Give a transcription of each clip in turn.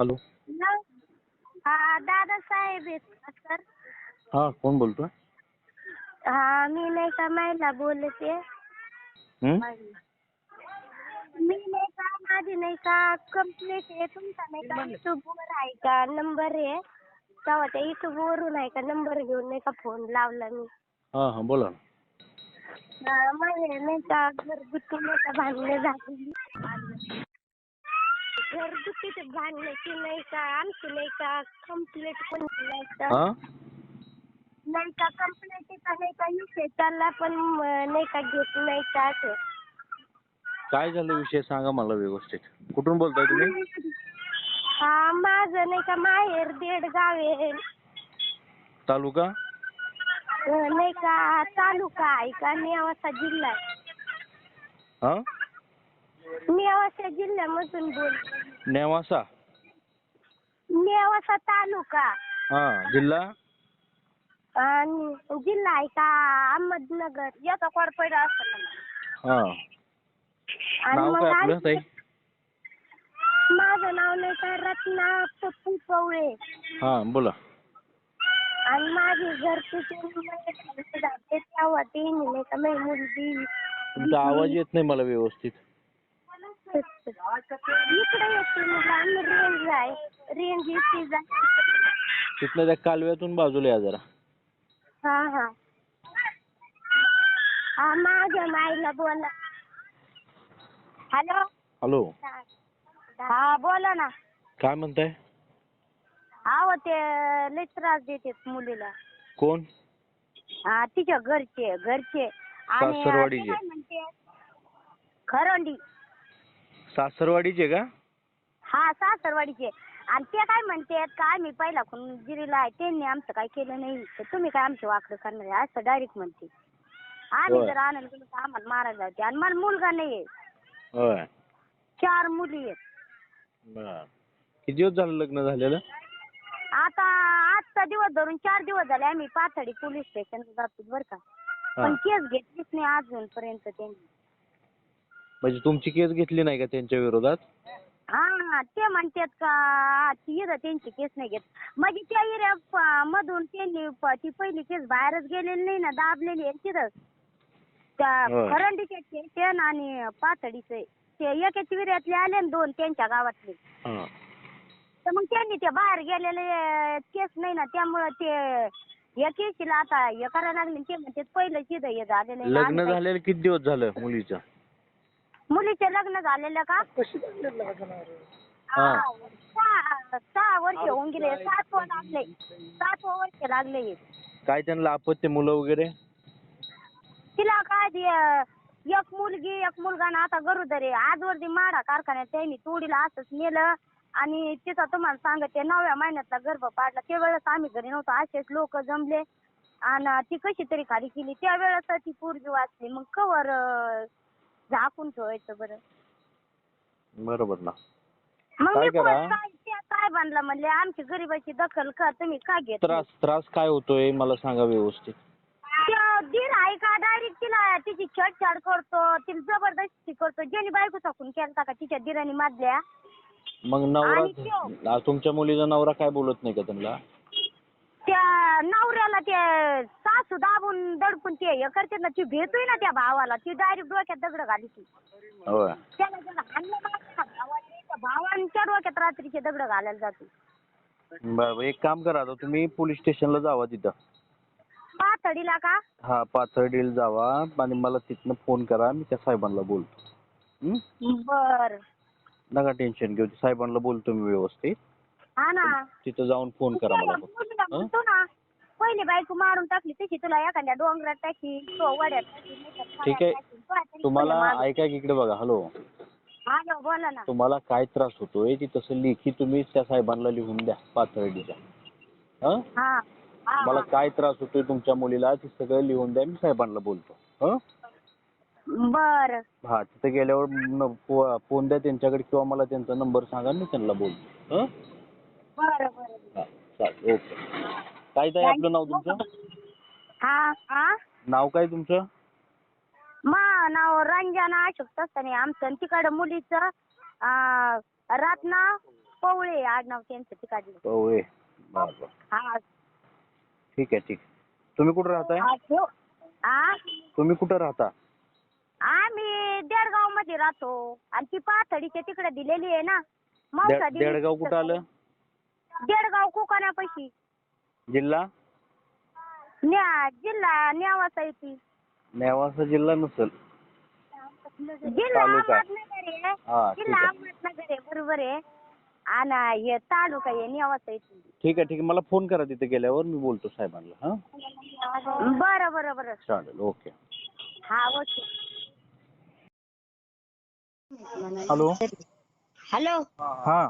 Hello. हा दादासाहेब आहेत का सर? हा कोण बोलतोय? हा मी नाही का महिला बोलते? मी नाही का माझी नाही का कंप्लेंट आहे तुमचा नाही का युट्यूबवर आहे का नंबर आहे? तेव्हा त्या युट्यूबवरून आहे का नंबर घेऊन नाही का फोन लावला मी? हा हा बोला ना. हा, माझे नाही का घरगुती नाही का भांडणं झाली. घरगुती भांडण्याची नाही का आमची नाही का कंप्लेंट पण नाही का? हा? नाही का नाही का विषय? चालला पण म, नाही का घेत नाही का असं. काय झालं विषय? सांगा मला व्यवस्थित. कुठून बोलताय तुम्ही? हा माझं नाही का माहेर देडगाव आहे. तालुका? अं, नाही का तालुका आहे का नेवासा जिल्हा. आहे. हा? नेवासा जिल्ह्यामधून बोल नेवासा? नेवासा तालुका. हा जिल्हा? आणि जिल्हा आहे का? अहमदनगर. याचा कोडपैड असं हा. आणि नाव मग काय आपलं ताई? माझं नाव नाही का रत्ना पप्पू पवळे हा बोला. आणि माझी घरची तेव्हा ते नाही का माझी मुलगी तुमचा आवाज येत नाही मला व्यवस्थित. इकडे येते मला आम्ही रेंज आहे रेंज तिथनं त्या कालव्यातून बाजूला या जरा हा हा. हा माझ्या माईला बोला. हॅलो? हॅलो? हा बोला ना. काय म्हणताय? अहो ते लय त्रास देते मुलीला. कोण? हा तिच्या घरचे घरचे. आणि ते सासरवाडीचे? काय म्हणते? खरंडी. सासरवाडीचे का? हा सासरवाडीचे. आणि ते काय म्हणतात का आम्ही पहिला खून गिरीला आहे त्यांनी आमचं काय केलं नाही. तर तुम्ही काय आमचे वाकडं करणार आहे? असं डायरेक्ट म्हणते. आम्ही होय. जर आणायला गेलो तर आम्हाला मारायला जाते आणि मला मुलगा नाही आहे. होय. चार मुली आहेत. बर. किती दिवस झालं लग्न झालेलं? आता आजचा दिवस धरून चार दिवस झाले. आम्ही पाथर्डी पोलीस स्टेशनला जातो बरं का. हा. पण केस घेतलीच नाही अजूनपर्यंत त्यांनी. म्हणजे तुमची केस घेतली नाही का त्यांच्या विरोधात? हा ते म्हणतात का ती इथं त्यांची केस नाही घेत. म्हणजे त्या एरिया प- मधून त्यांनी प- ती पहिली केस बाहेरच गेलेली नाही ना दाबलेली आहे तिथं. त्या होय. स्टेशन आणि पाथडीचे. ते एकाच्या विर्यातले आले ना दोन त्यांच्या गावातले. हा. तर मग त्यांनी ते बाहेर गेलेले केस नाही ना त्यामुळं ते या केसीला आता हे करायला लागले ते म्हणते पहिलं तिथं हे झालेलं आहे लग्न झालेलं किती दिवस झालं मुलीचं? मुलीचे लग्न झालेलं का? हा. हा, सहा सहा वर्ष होऊन गेले सातवं लागले सातवं वर्ष लागले काय त्यांना अपत्य मुलं वगैरे? तिला काय ते, अं, एक मुलगी एक मुलगा ना आता गरोदर आहे. आजवरती माडा कारखान्यात त्यांनी तोडीला असंच नेलं आणि तिथं तुम्हाला सांगते नवव्या महिन्यातला गर्भ पाडला. त्यावेळेस आम्ही घरी नव्हतो. असेच लोक जमले. आणि ती कशी तरी खाली केली त्यावेळेस ती पोरगी वाचली. मग कवर अं, झाकून ठेवायचं बरं. बरोबर ना. मग काय मी करा? काय त्या काय बनला म्हणले? आमची गरिबाची दखल का तुम्ही का घेत. त्रास त्रास काय होतोय? मला सांगा व्यवस्थित. त्या दीर आहे का? डायरेक्ट तिला तिची छेडछाड करतो तिला जबरदस्ती करतो. ज्याने बायको टाकून केलता का तिच्या दिराने मारल्या? मग आणि नवरा आ, तुमच्या मुलीचा नवरा काय बोलत नाही का त्यांना? त्या नवऱ्याला ते सासू दाबून दडपून ते हे करते ना ती भेटोय ना त्या भावाला ती डायरेक्ट डोक्यात दगड घाली ती होय. त्याला त्याला हाणलं ना त्या भावाने त्या भावांच्या डोक्यात रात्रीचे दगड घालायला जातो. बरं. एक काम करा आता तुम्ही पोलीस स्टेशनला जावा तिथं. पातळीला का? हा पाथर्डीला जावा आणि मला तिथनं फोन करा मी त्या साहेबांना बोलतो. हं? बर. नका टेन्शन घेऊ साहेबांना बोलतो मी व्यवस्थित. हा ना. तिथं जाऊन फोन करा मला फक्त. मुलीला म्हणतो ना पहिली बायको मारून टाकली तशी तुला एखाद्या डोंगरात टाकी तो वड्यात टाकी, नाहीतर ठीक आहे. तुम्हाला. ऐका की इकडे बघा हॅलो. हा बोला ना. तुम्हाला काय त्रास होतोय ती तसं लेखी तुम्ही त्या साहेबांना लिहून द्या पाथर्डीच्या हं? हा हा, मला. काय त्रास होतोय तुमच्या मुलीला ते सगळं लिहून द्या मी साहेबांना बोलतो. हं? बर. हा तिथे गेल्यावर न- फो- फोन द्या त्यांच्याकडे किंवा मला त्यांचा नंबर सांगा मी त्यांना बोलतो. हं? बर बर. हा चालेल ओके. काय ताई आपलं नाव तुमचं? हा हा नाव काय तुमचं? मा नाव रंजना अशोक तसताने आमचं आणि तिकडं मुलीचं रत्ना पवळे आडनाव त्यांचं तिकडलं. पवळे. बरं बरं. हा. ठीक आहे ठीक. तुम्ही कुठं राहताय? हा, ठेव. तुम्ही कुठं राहता? आम्ही देडगावमध्ये राहतो. आणि ती पाथडीच्या तिकडे दिलेली आहे ना. मावसा. देडगाव कुठं आलं? देडगाव कोकणापाशी. जिल्हा? न्या जिल्हा न्यावासा येते नेवासा जिल्हा नसेल. जिल्हा तालुका. अहमदनगर आहे. हा ठीक जिल्हा आहे अहमदनगर आहे बरोबर आहे. आणि हे तालुका आहे न्यावासा येते ठीक आहे ठीक आहे. मला फोन करा तिथे गेल्यावर मी बोलतो साहेबांना हां? बरं बरं बरं. चालेल ओके. हा ओके. हॅलो? हॅलो? हां.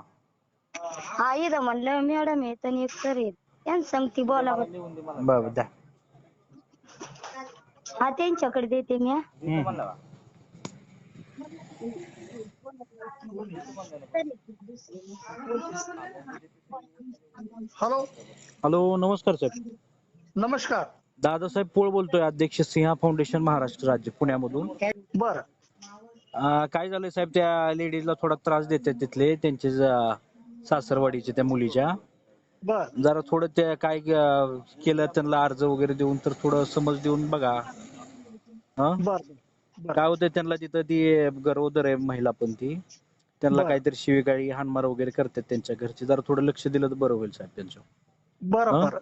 हा इथं म्हणलं मॅडम आहे तर एक सर आहेत त्यांना सांगती बोला. बरं द्या हा त्यांच्याकडे देते मी हा. हम्म. हॅलो हॅलो नमस्कार साहेब नमस्कार दादासाहेब पोळ बोलतोय अध्यक्ष सिंहा फाउंडेशन महाराष्ट्र राज्य पुण्यामधून बर अं, काय झालंय साहेब त्या लेडीजला थोडा त्रास देतात तिथले त्यांचे ज- सासरवाडीचे त्या मुलीच्या. बर. जरा थोडं त्या काय अं, केलं त्यांना अर्ज वगैरे देऊन तर थोडं समज देऊन बघा. हं? बर बर. काय होतंय त्यांना तिथं ती गरोदर आहे महिला पण ती. त्यांना बरं. काहीतरी शिवीगाळी हानमार वगैरे करतात त्यांच्या घरचे. जरा थोडं लक्ष दिलं तर बरं होईल साहेब त्यांचं. बर हं? बर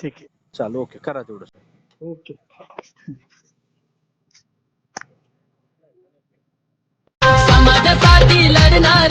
ठीक आहे. चालू ओके. करा तेवढं साहेब. ओके. समाजासाठी धरा